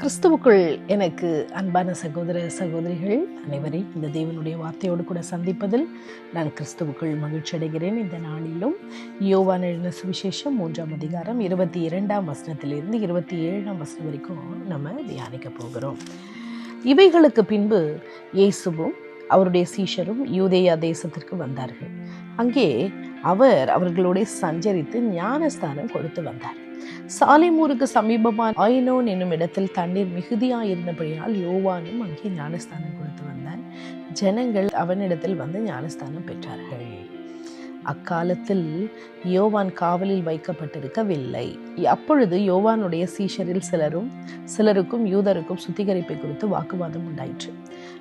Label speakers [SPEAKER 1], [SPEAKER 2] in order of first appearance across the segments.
[SPEAKER 1] கிறிஸ்துவுக்குள் எனக்கு அன்பான சகோதர சகோதரிகள் அனைவரையும் இந்த தேவனுடைய வார்த்தையோடு கூட சந்திப்பதில் நான் கிறிஸ்துவுக்குள் மகிழ்ச்சி அடைகிறேன். இந்த நாளிலும் யோவான் எழுதின சுவிசேஷம் மூன்றாம் அதிகாரம் இருபத்தி இரண்டாம் வசனத்திலிருந்து இருபத்தி ஏழாம் வசனம் வரைக்கும் நம்ம தியானிக்க போகிறோம். இவைகளுக்கு பின்பு இயேசுவும் அவருடைய சீஷரும் யூதேயா தேசத்திற்கு வந்தார்கள். அங்கே அவர் அவர்களோட சஞ்சரித்து ஞானஸ்தானம் கொடுத்து வந்தார். சாலைமூருக்கு சமீபமான ஆயினோன் என்னும் இடத்தில் தண்ணீர் மிகுதியாக இருந்தபடியால் யோவானும் அங்கே ஞானஸ்தானம் கொடுத்து வந்தார். ஜனங்கள் அவனிடத்தில் வந்து ஞானஸ்தானம் பெற்றார்கள். அக்காலத்தில் யோவான் காவலில் வைக்கப்பட்டிருக்கவில்லை. அப்பொழுது யோவானுடைய சீஷரில் சிலரும் சிலருக்கும் யூதருக்கும் சுத்திகரிப்பை குறித்து வாக்குவாதம் உண்டாயிற்று.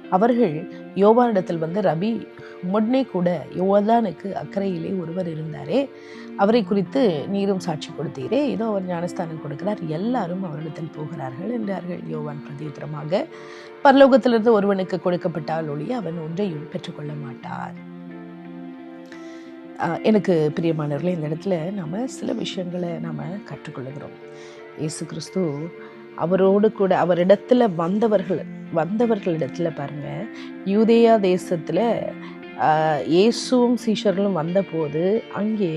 [SPEAKER 1] அவர்கள் யோவானிடத்தில் வந்து ரபி முன்னே கூட யோவானுக்கு அக்கறையிலே ஒருவர் இருந்தாரே அவரை குறித்து நீரும் சாட்சி கொடுத்தீரே இதோ அவர் ஞானஸ்தானம் கொடுக்கிறார். எல்லாரும் அவரிடத்தில் போகிறார்கள் என்றார்கள் யோவான் பிரதியுத்தரமாக பரலோகத்திலிருந்து ஒருவனுக்கு கொடுக்கப்பட்டால் ஒழிய அவன் ஒன்றையும் பெற்றுக்கொள்ள மாட்டார். ஆஹ் எனக்கு பிரியமானவர்களே இந்த இடத்துல நம்ம சில விஷயங்களை நாம் கற்றுக்கொள்கிறோம். இயேசு கிறிஸ்து அவரோடு கூட அவரிடத்துல வந்தவர்கள் வந்தவர்களிடத்துல பாருங்க. யூதேயா தேசத்துல ஆஹ், இயேசுவும் சீஷர்களும் வந்தபோது அங்கே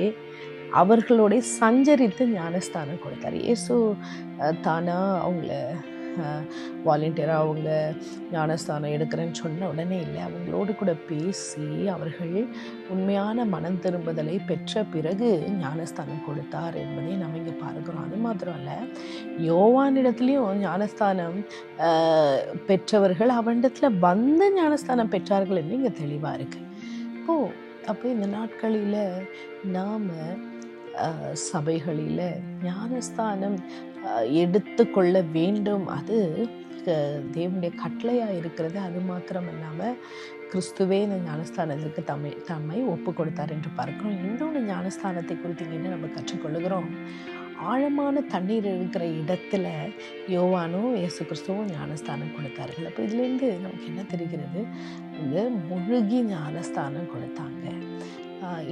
[SPEAKER 1] அவர்களோட சஞ்சரித்து ஞானஸ்தானம் கொடுத்தார். இயேசு தானாக தானா அவங்கள வாலண்டியராக அவங்க ஞானஸ்தானம் எடுக்கிறேன்னு சொன்ன உடனே இல்லை அவங்களோடு கூட பேசி அவர்கள் உண்மையான மனம் திரும்புதலை பெற்ற பிறகு ஞானஸ்தானம் கொடுத்தார் என்பதை நம்ம இங்கே பார்க்குறோம். அது மாத்திரம் இல்லை யோவானிடத்துலேயும் ஞானஸ்தானம் பெற்றவர்கள் அவனிடத்தில் வந்து ஞானஸ்தானம் பெற்றார்கள் என்று இங்கே தெளிவாக இருக்குது இப்போது அப்போ இந்த நாட்களில் நாம் சபைகளில் ஞானஸ்தானம் எடுத்து எடுத்துக்கொள்ள வேண்டும். அது தேவனுடைய கட்டளையாக இருக்கிறது. அது மாத்திரம் இல்லாமல் கிறிஸ்துவே இந்த ஞானஸ்தானத்திற்கு தம்மை தம்மை ஒப்பு கொடுத்தார் என்று பார்க்கிறோம். இன்னொன்று ஞானஸ்தானத்தை குறித்து என்ன நம்ம கற்றுக்கொள்ளுகிறோம் ஆழமான தண்ணீர் இருக்கிற இடத்துல யோவானும் இயேசு கிறிஸ்துவும் ஞானஸ்தானம் கொடுத்தார்கள். அப்போ இதுலேருந்து நமக்கு என்ன தெரிகிறது? இந்த முழுகி ஞானஸ்தானம் கொடுத்தாங்க.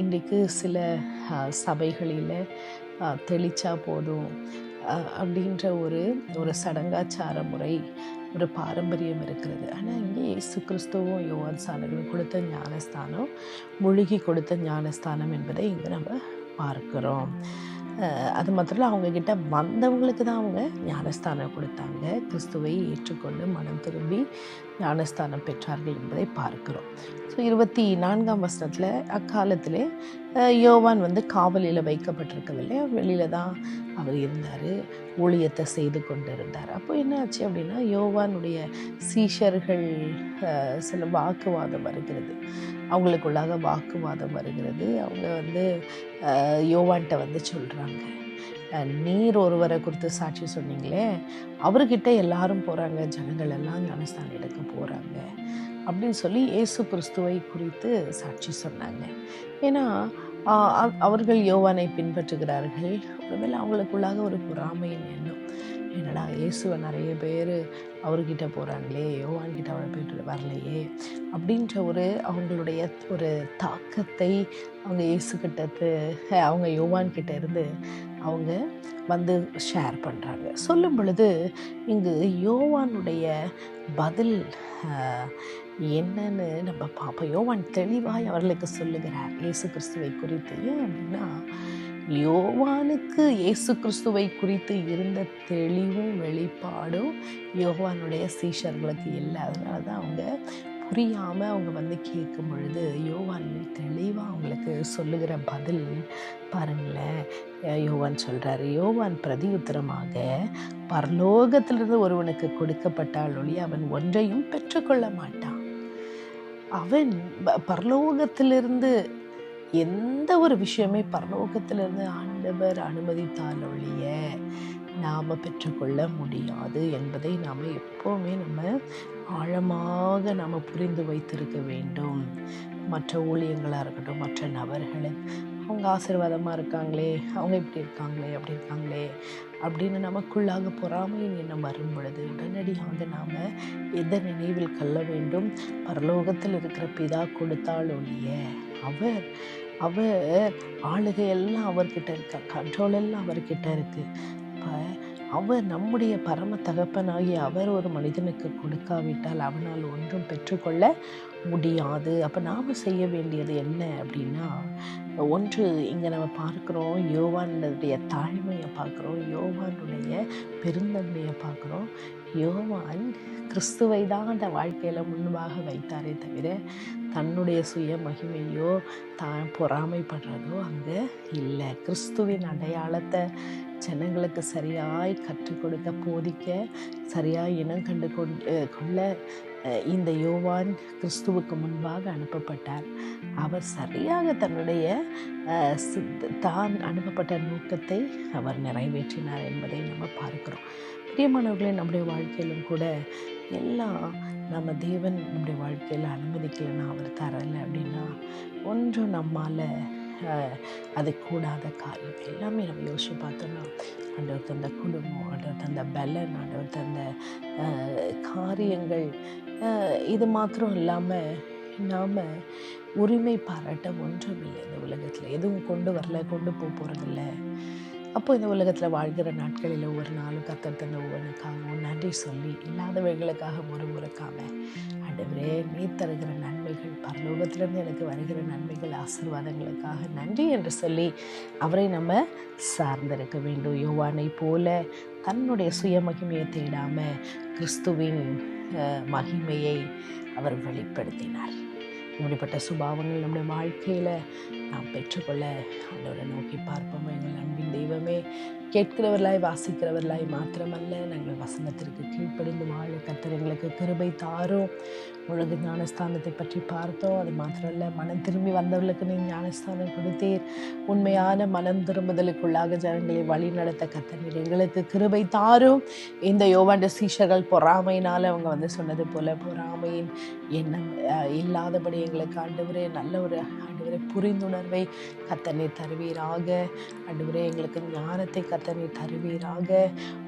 [SPEAKER 1] இன்றைக்கு சில சபைகளில் தெளிச்சா போதும் அப்படின்ற ஒரு ஒரு சடங்காச்சார முறை ஒரு பாரம்பரியம் இருக்கிறது. ஆனால் இங்கே இயேசு கிறிஸ்துவும் யோவான் சாணர்களும் கொடுத்த ஞானஸ்தானம் முழுகி கொடுத்த ஞானஸ்தானம் என்பதை இங்கே நம்ம பார்க்கிறோம். அது மாத்திரம் இல்லை அவங்கக்கிட்ட வந்தவங்களுக்கு தான் அவங்க ஞானஸ்தானம் கொடுத்தாங்க. கிறிஸ்துவை ஏற்றுக்கொண்டு மனம் திரும்பி ஞானஸ்தானம் பெற்றார்கள் என்பதை பார்க்கிறோம். ஸோ இருபத்தி நான்காம் வருஷத்தில் அக்காலத்திலே யோவான் வந்து காவலில் வைக்கப்பட்டிருக்கவில்லை. வெளியில் தான் அவர் இருந்தார் ஊழியத்தை செய்து கொண்டு இருந்தார் அப்போ என்ன ஆச்சு அப்படின்னா யோவானுடைய சீஷர்கள் சில வாக்குவாதம் வருகிறது. அவங்களுக்குள்ளாக வாக்குவாதம் வருகிறது. அவங்க வந்து யோவான்கிட்ட வந்து சொல்கிறாங்க நீர் ஒருவரை குறித்து சாட்சி சொன்னீங்களே அவர்கிட்ட எல்லாரும் போகிறாங்க ஜனங்கள் எல்லாம் ஞானஸ்தானம் எடுக்க போகிறாங்க அப்படின்னு சொல்லி இயேசு கிறிஸ்துவை குறித்து சாட்சி சொன்னாங்க. ஏன்னா அவர்கள் யோவானை பின்பற்றுகிறார்கள். ஒருவேளை அவங்களுக்குள்ளாக ஒரு பொறாமையின் எண்ணம் என்னடா இயேசுவை நிறைய பேர் அவர்கிட்ட போகிறாங்களே யோவான்கிட்ட அவரை போயிட்டு வரலையே அப்படின்ற ஒரு அவங்களுடைய ஒரு தாக்கத்தை அவங்க இயேசுக்கிட்ட அவங்க யோவான்கிட்ட இருந்து அவங்க வந்து ஷேர் பண்ணுறாங்க சொல்லும் பொழுது இங்கு யோவானுடைய பதில் என்னன்னு நம்ம பார்ப்போம். யோவான் தெளிவாய் அவர்களுக்கு சொல்லுகிறார் இயேசு கிறிஸ்துவை குறித்து. ஏன் அப்படின்னா யோவானுக்கு இயேசு கிறிஸ்துவை குறித்து இருந்த தெளிவும் வெளிப்பாடும் யோவானுடைய சீஷர்களுக்கு இல்லை அதனால தான் அவங்க புரியாமல் அவங்க வந்து கேட்கும் பொழுது யோவான் தெளிவாக அவங்களுக்கு சொல்லுகிற பதில் பாருங்களேன். யோவான் சொல்கிறாரு யோவான் பிரதியுத்தரமாக பரலோகத்திலிருந்து ஒருவனுக்கு கொடுக்கப்பட்டால் ஒளி அவன் ஒன்றையும் பெற்றுக்கொள்ள மாட்டான். அவன் ப- பரலோகத்திலிருந்து எந்த ஒரு விஷயமே பரலோகத்திலிருந்து ஆண்டவர் அனுமதித்தால் ஒழிய நாம் பெற்றுக்கொள்ள முடியாது என்பதை நாம் எப்போவுமே நம்ம ஆழமாக நாம் புரிந்து வைத்திருக்க வேண்டும். மற்ற ஊழியங்களாக இருக்கட்டும் மற்ற நபர்களை அவங்க ஆசீர்வாதமாக இருக்காங்களே அவங்க இப்படி இருக்காங்களே அப்படி இருக்காங்களே அப்படின்னு நமக்குள்ளாக பொறாமையின் எண்ணம் வரும் பொழுது உடனடியாக நாம் எதை நினைவில் கொள்ள வேண்டும்? பரலோகத்தில் இருக்கிற பிதா கொடுத்தால் ஒழிய அவர் அவர் ஆளுகை எல்லாம் அவர்கிட்ட இருக்கா? கண்ட்ரோல் எல்லாம் அவர்கிட்ட இருக்கு. இப்போ அவர் நம்முடைய பரம தகப்பனாகி அவர் ஒரு மனிதனுக்கு கொடுக்காவிட்டால் அவனால் ஒன்றும் பெற்றுக்கொள்ள முடியாது. அப்போ நாம் செய்ய வேண்டியது என்ன அப்படின்னா ஒன்று இங்கே நம்ம பார்க்குறோம். யோவானுடைய தாழ்மையை பார்க்குறோம். யோவானுடைய பெருந்தன்மையை பார்க்குறோம். யோவான் கிறிஸ்துவை தான் அந்த வாழ்க்கையில் முன்பாக வைத்தாரே தவிர தன்னுடைய சுய மகிமையோ தான் பொறாமைப்படுறதோ அங்கே இல்லை. கிறிஸ்துவின் அடையாளத்தை ஜனங்களுக்கு சரியாய் கற்றுக் கொடுக்க போதிக்க சரியாய் இனம் கண்டு கொண்டு கொள்ள இந்த யோவான் கிறிஸ்துவுக்கு முன்பாக அனுப்பப்பட்டார். அவர் சரியாக தன்னுடைய தான் அனுப்பப்பட்ட நோக்கத்தை அவர் நிறைவேற்றினார் என்பதை நம்ம பார்க்கிறோம். பிரியமானவர்களே நம்முடைய வாழ்க்கையிலும் கூட எல்லாம் நம்ம தேவன் நம்முடைய வாழ்க்கையில் அனுமதிக்கலைன்னா அவர் தரலை அப்படின்னா ஒன்றும் நம்மால் அது கூடாத காரியம். எல்லாமே நம்ம யோசிச்சு பார்த்தோம்னா ஆண்டவர் தந்த குடும்பம் ஆண்டவர் தந்த பலன் ஆண்டவர் தந்த காரியங்கள் இது மாத்திரம் இல்லாமல் நாம் உரிமை பாராட்ட ஒன்றும் இல்லை இந்த உலகத்தில். எதுவும் கொண்டு வரல கொண்டு போக போகிறதில்ல அப்போ இந்த உலகத்தில் வாழ்கிற நாட்களில் ஒவ்வொரு நாளும் கத்தர் தந்த ஒவ்வொன்றுக்காகவும் நன்றி சொல்லி இல்லாதவைகளுக்காக முறுமுறுக்காம ஆண்டவரே நீ தருகிற நன்மைகள் பரலோகத்திலிருந்து எனக்கு வருகிற நன்மைகள் ஆசீர்வாதங்களுக்காக நன்றி என்று சொல்லி அவரை நம்ம சார்ந்திருக்க வேண்டும். யோவானை போல தன்னுடைய சுயமகிமையை தேடாமல் கிறிஸ்துவின் மகிமையை அவர் வெளிப்படுத்தினார். இப்படிப்பட்ட சுபாவங்கள் நம்முடைய வாழ்க்கையில் நாம் பெற்றுக்கொள்ள அதோட நோக்கி பார்ப்போம்? எங்கள் அன்பின் தெய்வமே கேட்கிறவர்களாய் வாசிக்கிறவர்களாய் மாத்திரமல்ல நாங்கள் வசனத்திற்கு கீழ்ப்படிந்து வாழ கத்தர் எங்களுக்கு கிருபை தாரும் உலக ஞானஸ்தானத்தை பற்றி பார்த்தோம் அது மாத்திரமல்ல மனம் திரும்பி வந்தவர்களுக்கு நீ ஞானஸ்தானம் கொடுத்தீர் உண்மையான மனம் திரும்புதலுக்குள்ளாக ஜனங்களை வழி நடத்த கத்தனீர் எங்களுக்கு கிருபை தாரும் இந்த யோவாண்ட சீஷர்கள் பொறாமையினால் அவங்க வந்து சொன்னது போல பொறாமையின் எண்ணம் இல்லாதபடி எங்களுக்கு ஆண்டு நல்ல ஒரு ஆண்டவரே புரிந்துணர்வை கத்தனை தருவீராக. ஆண்டவரே எங்களுக்கு ஞானத்தை கத்தனை தருவீராக.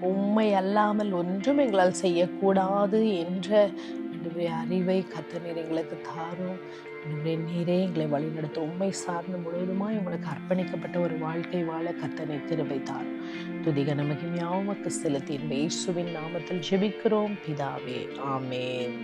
[SPEAKER 1] உண்மை அல்லாமல் ஒன்றும் எங்களால் செய்யக்கூடாது என்ற ஆண்டவரே அறிவை கத்தனை எங்களுக்கு தாரும். ஆண்டவரே நீரே எங்களை வழிநடத்த உண்மை சார்ந்து முழுவதுமாய் உங்களுக்கு அர்ப்பணிக்கப்பட்ட ஒரு வாழ்க்கை வாழ கத்தனை திருவை தாரும். துதிக நமக்கு செலுத்தி இயேசுவின் நாமத்தில் ஜெபிக்கிறோம். பிதாவே ஆமேன்.